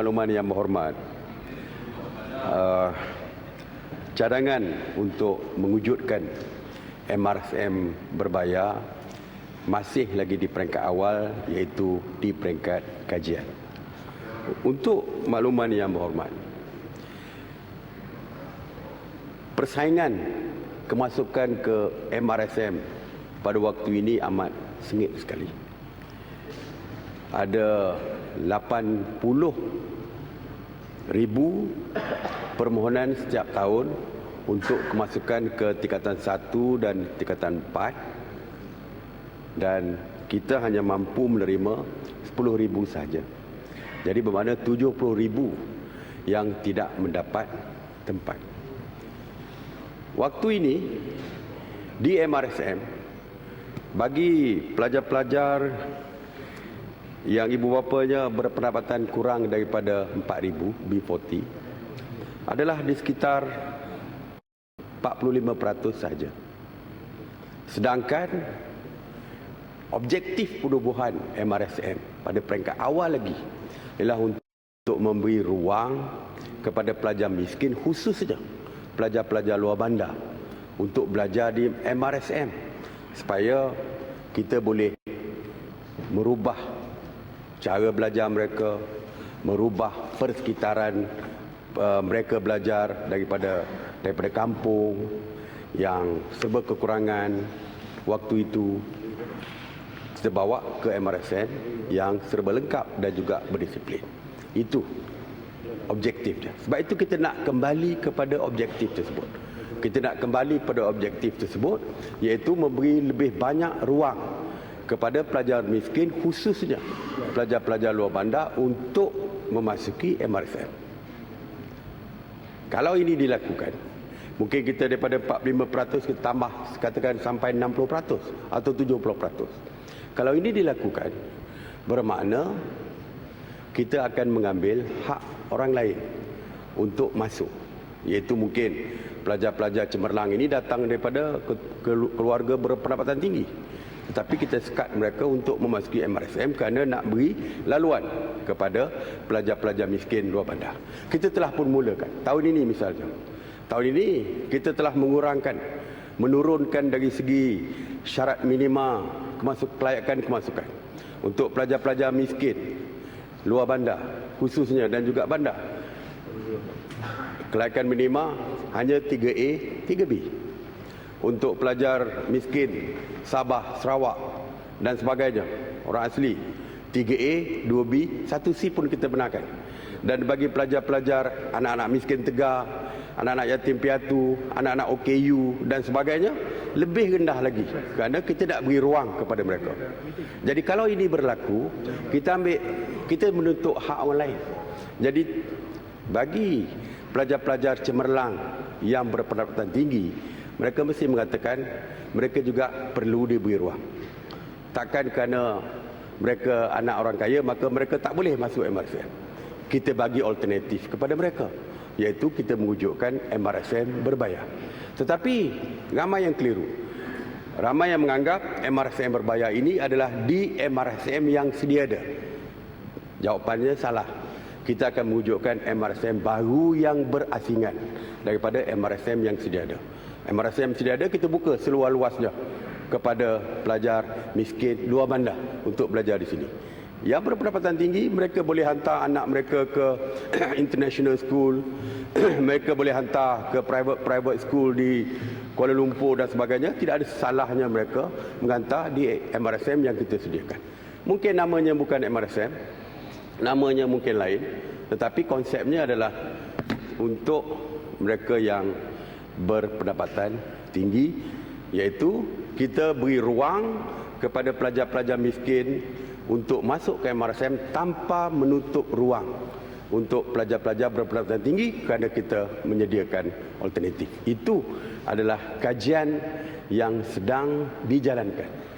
makluman yang berhormat, uh, cadangan untuk mewujudkan MRSM berbayar masih lagi di peringkat awal iaitu di peringkat kajian. Untuk makluman yang berhormat, persaingan kemasukan ke MRSM pada waktu ini amat sengit sekali. Ada 80 ribu permohonan setiap tahun untuk kemasukan ke tingkatan 1 dan tingkatan 4 dan kita hanya mampu menerima 10 ribu saja. Jadi bermakna 70 ribu yang tidak mendapat tempat. Waktu ini di MRSM bagi pelajar-pelajar yang ibu bapanya berpendapatan kurang daripada 4000 B40 adalah di sekitar 45% saja. Sedangkan objektif penubuhan MRSM pada peringkat awal lagi ialah untuk memberi ruang kepada pelajar miskin khususnya pelajar-pelajar luar bandar untuk belajar di MRSM supaya kita boleh merubah cara belajar mereka, merubah persekitaran uh, mereka belajar daripada daripada kampung yang serba kekurangan waktu itu kita bawa ke MRSN yang serba lengkap dan juga berdisiplin. Itu objektif dia. Sebab itu kita nak kembali kepada objektif tersebut. Kita nak kembali pada objektif tersebut iaitu memberi lebih banyak ruang kepada pelajar miskin khususnya pelajar-pelajar luar bandar untuk memasuki MRSM. Kalau ini dilakukan, mungkin kita daripada 45% kita tambah katakan sampai 60% atau 70%. Kalau ini dilakukan, bermakna kita akan mengambil hak orang lain untuk masuk. Iaitu mungkin pelajar-pelajar cemerlang ini datang daripada keluarga berpendapatan tinggi tetapi kita sekat mereka untuk memasuki MRSM kerana nak beri laluan kepada pelajar-pelajar miskin luar bandar. Kita telah pun mulakan. Tahun ini misalnya. Tahun ini kita telah mengurangkan, menurunkan dari segi syarat minima kemasuk, kelayakan kemasukan. Untuk pelajar-pelajar miskin luar bandar khususnya dan juga bandar. Kelayakan minima hanya 3A, 3B untuk pelajar miskin Sabah, Sarawak dan sebagainya. Orang asli. 3A, 2B, 1C pun kita benarkan. Dan bagi pelajar-pelajar anak-anak miskin Tegar anak-anak yatim piatu anak-anak OKU dan sebagainya lebih rendah lagi kerana kita tak beri ruang kepada mereka. Jadi kalau ini berlaku kita ambil kita menuntut hak orang lain. Jadi bagi pelajar-pelajar cemerlang yang berpendapatan tinggi mereka mesti mengatakan mereka juga perlu diberi ruang. Takkan kerana mereka anak orang kaya maka mereka tak boleh masuk MRSM. Kita bagi alternatif kepada mereka iaitu kita mewujudkan MRSM berbayar. Tetapi ramai yang keliru. Ramai yang menganggap MRSM berbayar ini adalah di MRSM yang sedia ada. Jawapannya salah. Kita akan mewujudkan MRSM baru yang berasingan daripada MRSM yang sedia ada. MRSM sedia ada kita buka seluas-luasnya kepada pelajar miskin luar bandar untuk belajar di sini. Yang berpendapatan tinggi mereka boleh hantar anak mereka ke international school, mereka boleh hantar ke private private school di Kuala Lumpur dan sebagainya. Tidak ada salahnya mereka menghantar di MRSM yang kita sediakan. Mungkin namanya bukan MRSM, namanya mungkin lain, tetapi konsepnya adalah untuk mereka yang berpendapatan tinggi iaitu kita beri ruang kepada pelajar-pelajar miskin untuk masuk ke MRSM tanpa menutup ruang untuk pelajar-pelajar berpendapatan tinggi kerana kita menyediakan alternatif. Itu adalah kajian yang sedang dijalankan.